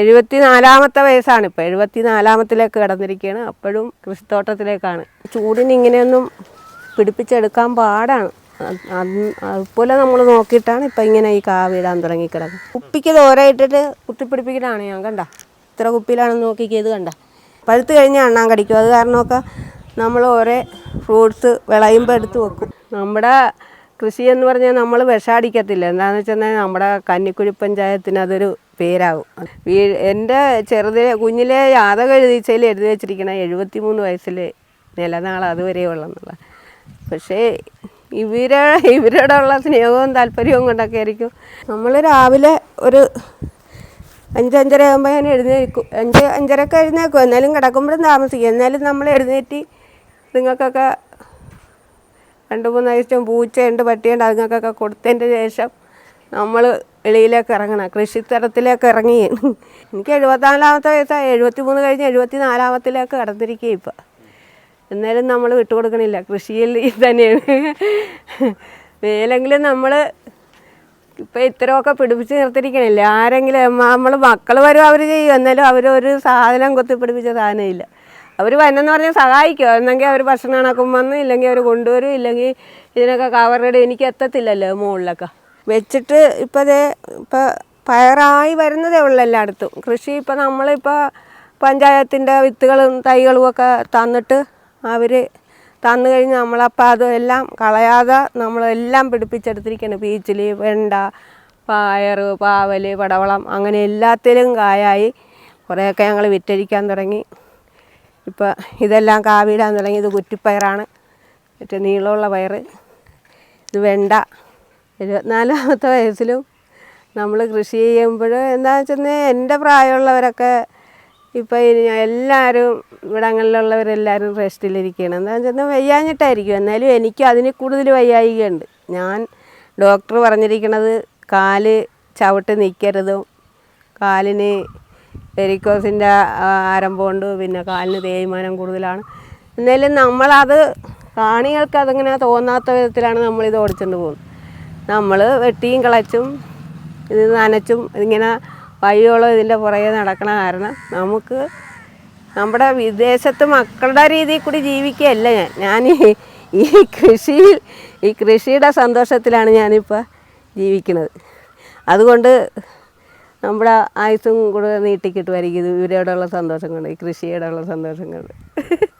എഴുപത്തി നാലാമത്തെ വയസ്സാണ്. ഇപ്പോൾ എഴുപത്തി നാലാമത്തിലേക്ക് കടന്നിരിക്കുകയാണ് അപ്പോഴും കൃഷിത്തോട്ടത്തിലേക്കാണ്. ചൂടിന് ഇങ്ങനെയൊന്നും പിടിപ്പിച്ചെടുക്കാൻ പാടാണ്. അത് അത് അതുപോലെ നമ്മൾ നോക്കിയിട്ടാണ് ഇപ്പം ഇങ്ങനെ ഈ കാ വീടാൻ തുടങ്ങി കിടക്കുന്നത് കുപ്പിക്ക് ദോരയിട്ടിട്ട് കുത്തിപ്പിടിപ്പിക്കലാണ് ഞാൻ കണ്ട. ഇത്ര കുപ്പിയിലാണെന്ന് നോക്കിക്കിയത് കണ്ട. പഴുത്ത് കഴിഞ്ഞാൽ എണ്ണാൻ കടിക്കും. അത് കാരണമൊക്കെ നമ്മൾ ഓരോ ഫ്രൂട്ട്സ് വിളയുമ്പോൾ എടുത്ത് വെക്കും. നമ്മുടെ കൃഷി എന്ന് പറഞ്ഞാൽ നമ്മൾ വിഷാടിക്കത്തില്ല. എന്താണെന്ന് വെച്ചാൽ നമ്മുടെ കന്നിക്കുഴി പഞ്ചായത്തിന് അതൊരു പേരാകും വീ എന്റെ ചെറുതിലെ കുഞ്ഞിലെ യാതക എഴുതിച്ചതിൽ എഴുതി വെച്ചിരിക്കണ എഴുപത്തി മൂന്ന് വയസ്സിൽ നിലനാൾ അതുവരെ ഉള്ളെന്നുള്ള. പക്ഷേ ഇവരെ ഇവരോടുള്ള സ്നേഹവും താല്പര്യവും കൊണ്ടൊക്കെ ആയിരിക്കും. നമ്മൾ രാവിലെ ഒരു അഞ്ചഞ്ചര ആകുമ്പോൾ ഞാൻ എഴുന്നേൽക്കും. അഞ്ച് അഞ്ചരക്ക് എഴുന്നേൽക്കും. എന്നാലും കിടക്കുമ്പോഴും താമസിക്കും. എന്നാലും നമ്മൾ എഴുന്നേറ്റ് നിങ്ങൾക്കൊക്കെ രണ്ട് മൂന്ന് ഐറ്റം പൂച്ചയുണ്ട് പട്ടിയുണ്ട് അതുങ്ങൾക്കൊക്കെ കൊടുത്തതിന്റെ ശേഷം നമ്മൾ വെളിയിലേക്ക് ഇറങ്ങണം കൃഷിത്തരത്തിലേക്ക് ഇറങ്ങി. എനിക്ക് എഴുപത്തിനാലാമത്തെ വയസ്സായി എഴുപത്തി മൂന്ന് കഴിഞ്ഞ് എഴുപത്തി നാലാമത്തിലേക്ക് കടന്നിരിക്കുക ഇപ്പം. എന്നാലും നമ്മൾ വിട്ടുകൊടുക്കണില്ല കൃഷിയിൽ തന്നെയാണ്. മേലെങ്കിലും നമ്മൾ ഇപ്പം ഇത്രയൊക്കെ പിടിപ്പിച്ച് നിർത്തിയിരിക്കണില്ല? ആരെങ്കിലും നമ്മൾ മക്കൾ വരും അവർ ചെയ്യും എന്നാലും അവർ ഒരു സാധനം കൊത്തി പിടിപ്പിച്ച സാധനമില്ല. അവർ വന്നെന്ന് പറഞ്ഞാൽ സഹായിക്കും. എന്നെങ്കിൽ അവർ ഭക്ഷണം കണക്കും വന്ന് ഇല്ലെങ്കിൽ അവർ കൊണ്ടുവരും ഇല്ലെങ്കിൽ ഇതിനൊക്കെ കവറിടെ എനിക്ക് എത്തത്തില്ലല്ലോ മുകളിലൊക്കെ. വെച്ചിട്ട് ഇപ്പോൾ ദേ ഇപ്പോൾ പയറായി വരുന്നതേ ഉള്ളൂ എല്ലായിടത്തും. കൃഷി ഇപ്പോൾ നമ്മളിപ്പോൾ പഞ്ചായത്തിന്റെ വിത്തുകളും തൈകളും ഒക്കെ തന്നിട്ട് അവർ തന്നു കഴിഞ്ഞ് നമ്മളപ്പോൾ അതെല്ലാം കളയാതെ നമ്മളെല്ലാം പിടിപ്പിച്ചെടുത്തിരിക്കുകയാണ് പീച്ചിൽ വെണ്ട പയർ പാവൽ പടവളം അങ്ങനെ എല്ലാത്തിലും കായായി. കുറേയൊക്കെ ഞങ്ങൾ വിറ്റഴിക്കാൻ തുടങ്ങി. ഇപ്പോൾ ഇതെല്ലാം കാവിടാൻ തുടങ്ങി ഇത് കുറ്റിപ്പയറാണ്. മറ്റേ നീളമുള്ള പയർ. ഇത് വെണ്ട. എഴുപത്തിനാലാമത്തെ വയസ്സിലും നമ്മൾ കൃഷി ചെയ്യുമ്പോൾ എന്താണെന്ന് വെച്ചാൽ എന്റെ പ്രായമുള്ളവരൊക്കെ ഇപ്പോൾ എല്ലാവരും ഇവിടങ്ങളിലുള്ളവരെല്ലാവരും റെസ്റ്റിലിരിക്കുകയാണ് എന്താണെന്ന് വെച്ചാൽ വയ്യാഞ്ഞിട്ടായിരിക്കും. എന്നാലും എനിക്ക് അതിന് കൂടുതൽ വയ്യായികയുണ്ട്. ഞാൻ ഡോക്ടർ പറഞ്ഞിരിക്കണത് കാൽ ചവിട്ട് നിൽക്കരുതും കാലിന് വെരിക്കോസിന്റെ ആരംഭം കൊണ്ട് പിന്നെ കാലിന് തേയ്മാനം കൂടുതലാണ്. എന്നാലും നമ്മളത് കാണികൾക്ക് അതിങ്ങനെ തോന്നാത്ത വിധത്തിലാണ് നമ്മളിത് ഓടിച്ചുകൊണ്ട് പോകുന്നത്. നമ്മൾ വെട്ടിയും കിളച്ചും ഇത് നനച്ചും ഇങ്ങനെ വയ്യോളം ഇതിന്റെ പുറകെ നടക്കണ കാരണം നമുക്ക് നമ്മുടെ വിദേശത്ത് മക്കളുടെ രീതിയിൽ കൂടി ജീവിക്കുകയല്ല ഞാൻ. ഞാൻ ഈ കൃഷിയിൽ ഈ കൃഷിയുടെ സന്തോഷത്തിലാണ് ഞാനിപ്പോൾ ജീവിക്കുന്നത്. അതുകൊണ്ട് നമ്മുടെ ആയുസും കൂടെ നീട്ടിക്കിട്ടുമായിരിക്കും ഇത് ഇവരോടുള്ള സന്തോഷം കൊണ്ട് ഈ കൃഷിയോടുള്ള സന്തോഷം കൊണ്ട്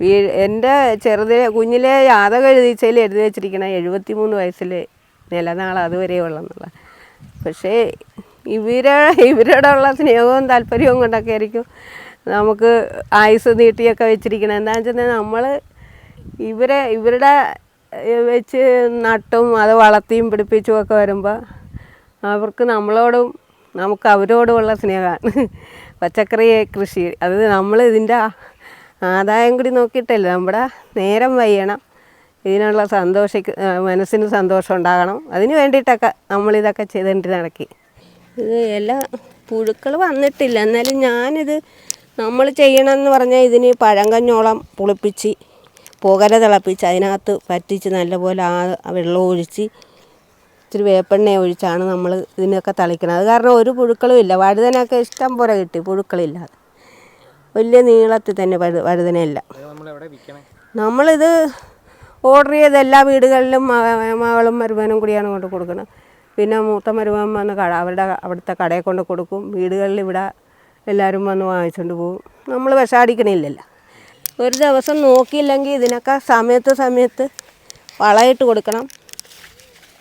വീ എന്റെ ചെറുതിലെ കുഞ്ഞിലെ യാതക എഴുതിച്ചതിൽ എഴുതി വെച്ചിരിക്കണ എഴുപത്തി മൂന്ന് വയസ്സിൽ നിലനാൾ അതുവരെ ഉള്ളെന്നുള്ള. പക്ഷേ ഇവരെ ഇവരോടുള്ള സ്നേഹവും താല്പര്യവും കൊണ്ടൊക്കെ ആയിരിക്കും നമുക്ക് ആയുസ് നീട്ടിയൊക്കെ വെച്ചിരിക്കണം എന്താണെന്ന് വെച്ചാൽ നമ്മൾ ഇവരെ ഇവരുടെ വെച്ച് നട്ടും അത് വളർത്തിയും പിടിപ്പിച്ചും ഒക്കെ വരുമ്പോൾ അവർക്ക് നമ്മളോടും നമുക്ക് അവരോടുള്ള സ്നേഹമാണ്. പച്ചക്കറി കൃഷി. അത് നമ്മൾ ഇതിന്റെ ആദായം കൂടി നോക്കിയിട്ടല്ല? നമ്മുടെ നേരം വയ്യണം ഇതിനുള്ള സന്തോഷിക്ക ആ, മനസ്സിന് സന്തോഷം ഉണ്ടാകണം. അതിന് വേണ്ടിയിട്ടൊക്കെ നമ്മളിതൊക്കെ ചെയ്തുകൊണ്ട് നടക്കി. ഇത് എല്ലാ പുഴുക്കൾ വന്നിട്ടില്ല. എന്നാലും ഞാനിത് നമ്മൾ ചെയ്യണമെന്ന് പറഞ്ഞാൽ ഇതിന് പഴങ്കഞ്ഞോളം പുളിപ്പിച്ച് പുകര തിളപ്പിച്ച് അതിനകത്ത് പറ്റിച്ച് നല്ലപോലെ ആ വെള്ളം ഒഴിച്ച് ഇച്ചിരി വേപ്പെണ്ണ ഒഴിച്ചാണ് നമ്മൾ ഇതിനൊക്കെ തളിക്കുന്നത് അത് കാരണം ഒരു പുഴുക്കളും ഇല്ല. വഴുതനൊക്കെ ഇഷ്ടം പോലെ കിട്ടി. പുഴുക്കളില്ലാതെ വലിയ നീളത്തിൽ തന്നെ വഴു വഴുതനയില്ല. നമ്മളിത് ഓർഡർ ചെയ്ത് എല്ലാ വീടുകളിലും മകളും മരുമനും കൂടിയാണ് കൊണ്ട് കൊടുക്കുന്നത് പിന്നെ മൂത്ത മരുമൻ വന്ന് കട അവരുടെ അവിടുത്തെ കടയിൽ കൊണ്ട് കൊടുക്കും. വീടുകളിൽ ഇവിടെ എല്ലാവരും വന്ന് വാങ്ങിച്ചുകൊണ്ട് പോകും. നമ്മൾ വിഷാടിക്കണില്ലല്ലോ ഒരു ദിവസം നോക്കിയില്ലെങ്കിൽ ഇതിനൊക്കെ സമയത്ത് സമയത്ത് വളമിട്ട് കൊടുക്കണം.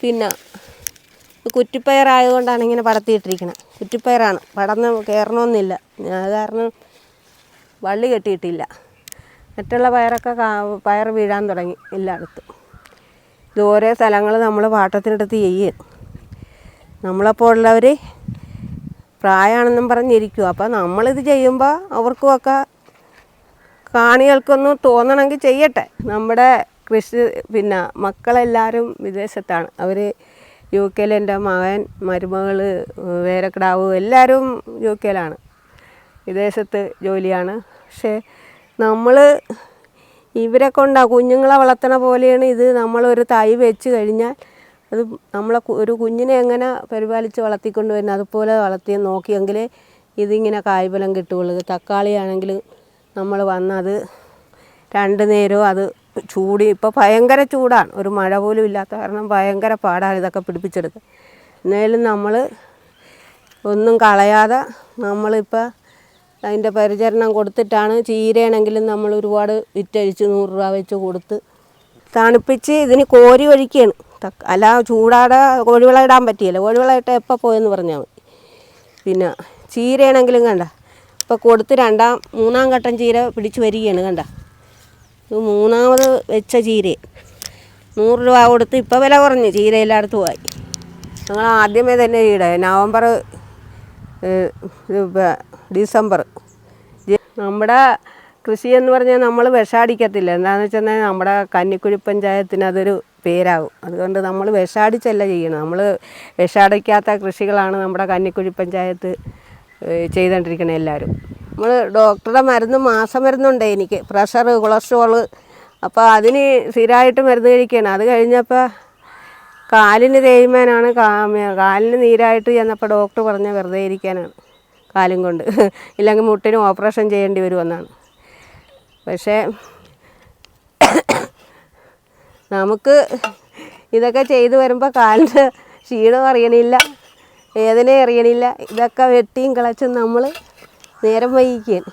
പിന്നെ കുറ്റിപ്പയറായതുകൊണ്ടാണ് ഇങ്ങനെ പടത്തിയിട്ടിരിക്കുന്നത് കുറ്റിപ്പയറാണ്. പടന്ന് കയറണമെന്നില്ല അത് കാരണം വള്ളി കെട്ടിയിട്ടില്ല. മറ്റുള്ള പയറൊക്കെ പയർ വീഴാൻ തുടങ്ങി എല്ലായിടത്തും. ഇത് ഓരോ സ്ഥലങ്ങൾ നമ്മൾ പാട്ടത്തിനെടുത്ത് ചെയ്യും. നമ്മളപ്പോൾ ഉള്ളവർ പ്രായമാണെന്നും പറഞ്ഞിരിക്കും. അപ്പോൾ നമ്മളിത് ചെയ്യുമ്പോൾ അവർക്കുമൊക്കെ കാണികൾക്കൊന്നും തോന്നണമെങ്കിൽ ചെയ്യട്ടെ. നമ്മുടെ കൃഷി പിന്നെ മക്കളെല്ലാവരും വിദേശത്താണ്. അവർ യു കെയിൽ എന്റെ മകൻ മരുമകൾ വേരക്കിടാവ് എല്ലാവരും യു കെയിലാണ്. വിദേശത്ത് ജോലിയാണ്. പക്ഷേ നമ്മൾ ഇവരെ കൊണ്ടാ കുഞ്ഞുങ്ങളെ വളർത്തണ പോലെയാണ് ഇത് നമ്മളൊരു തൈ വെച്ച് കഴിഞ്ഞാൽ അത് നമ്മളെ ഒരു കുഞ്ഞിനെ എങ്ങനെ പരിപാലിച്ച് വളർത്തിക്കൊണ്ട് വരുന്നത് അതുപോലെ വളർത്തി നോക്കിയെങ്കിലേ ഇതിങ്ങനെ കായ്ഫലം കിട്ടുകയുള്ളൂ. തക്കാളി ആണെങ്കിൽ നമ്മൾ വന്നത് രണ്ട് നേരവും അത് ചൂടി ഇപ്പോൾ ഭയങ്കര ചൂടാണ്. ഒരു മഴ പോലും ഇല്ലാത്ത കാരണം ഭയങ്കര പാടാണ് ഇതൊക്കെ പിടിപ്പിച്ചെടുക്കുക എന്നാലും നമ്മൾ ഒന്നും കളയാതെ നമ്മളിപ്പോൾ അതിന്റെ പരിചരണം കൊടുത്തിട്ടാണ് ചീരയാണെങ്കിലും നമ്മൾ ഒരുപാട് വിറ്റഴിച്ച് നൂറ് രൂപ വെച്ച് കൊടുത്ത് തണുപ്പിച്ച് ഇതിന് കോരി ഒഴിക്കുകയാണ് അല്ല ചൂടാടെ കോഴിവെള്ളം ഇടാൻ പറ്റിയില്ല. കോഴിവെള്ളം ഇട്ട് എപ്പോൾ പോയെന്ന് പറഞ്ഞാൽ മതി. പിന്നെ ചീരയാണെങ്കിലും കണ്ട ഇപ്പോൾ കൊടുത്ത് രണ്ടാം മൂന്നാം ഘട്ടം ചീര പിടിച്ച് വരികയാണ് കണ്ട. ഇത് മൂന്നാമത് വെച്ച ചീര. നൂറ് രൂപ കൊടുത്ത് ഇപ്പോൾ വില കുറഞ്ഞു ചീര എല്ലായിടത്തും ആയി ഞങ്ങൾ ആദ്യമേ തന്നെ ചീര നവംബർ ഇപ്പ- ഡിസംബർ. നമ്മുടെ കൃഷി എന്ന് പറഞ്ഞാൽ നമ്മൾ വിഷാടിക്കത്തില്ല. എന്താണെന്ന് വെച്ചാൽ നമ്മുടെ കന്നിക്കുഴി പഞ്ചായത്തിന് അതൊരു പേരാകും അതുകൊണ്ട് നമ്മൾ വിഷാടിച്ചല്ല ചെയ്യണം നമ്മൾ വിഷാടിക്കാത്ത കൃഷികളാണ് നമ്മുടെ കന്നിക്കുഴി പഞ്ചായത്ത് ചെയ്തുകൊണ്ടിരിക്കുന്നത് എല്ലാവരും നമ്മൾ ഡോക്ടറുടെ മരുന്ന് മാസമരുന്നുണ്ട് എനിക്ക്. Pressure cholesterol. അപ്പോൾ അതിന് സ്ഥിരമായിട്ട് മരുന്ന് കഴിക്കുകയാണ് അത് കഴിഞ്ഞപ്പോൾ കാലിന് തേയ്മാനാണ് കാലിന് നീരായിട്ട് ചെന്നപ്പോൾ ഡോക്ടർ പറഞ്ഞ വെറുതെ ഇരിക്കാനാണ് കാലും കൊണ്ട്. ഇല്ലെങ്കിൽ മുട്ടിന് ഓപ്പറേഷൻ ചെയ്യേണ്ടി വരുമെന്നാണ്. പക്ഷേ നമുക്ക് ഇതൊക്കെ ചെയ്തു വരുമ്പോൾ കാലിന്റെ ക്ഷീണം അറിയണില്ല വേദന അറിയണില്ല. ഇതൊക്കെ വെട്ടിയും കിളച്ചും നമ്മൾ നേരം വൈകിക്കുകയാണ്